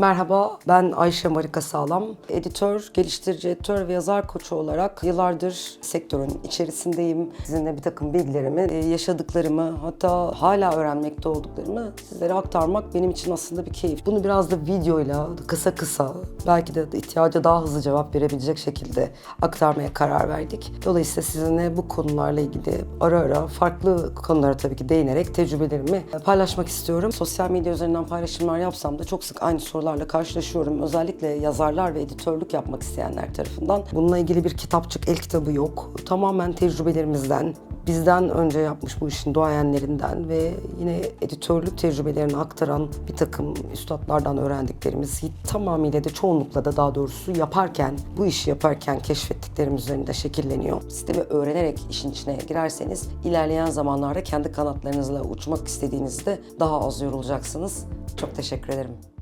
Merhaba, ben Ayşe Marika Sağlam. Editör, geliştirici editör ve yazar koçu olarak yıllardır sektörün içerisindeyim. Sizinle bir takım bilgilerimi, e, yaşadıklarımı, hatta hala öğrenmekte olduklarımı sizlere aktarmak benim için aslında bir keyif. Bunu biraz da videoyla, kısa kısa, belki de ihtiyaca daha hızlı cevap verebilecek şekilde aktarmaya karar verdik. Dolayısıyla sizinle bu konularla ilgili ara ara farklı konulara tabii ki değinerek tecrübelerimi paylaşmak istiyorum. Sosyal medya üzerinden paylaşımlar yapsam da çok sık aynı sorularla karşılaşıyorum. Özellikle yazarlar ve editörlük yapmak isteyenler tarafından. Bununla ilgili bir kitapçık, el kitabı yok. Tamamen tecrübelerimizden, bizden önce yapmış bu işin duayenlerinden ve yine editörlük tecrübelerini aktaran bir takım üstadlardan öğrendiklerimiz tamamıyla da çoğunlukla da daha doğrusu yaparken, bu işi yaparken keşfettiklerimiz üzerinde şekilleniyor. Sistemi öğrenerek işin içine girerseniz ilerleyen zamanlarda kendi kanatlarınızla uçmak istediğinizde daha az yorulacaksınız. Çok teşekkür ederim.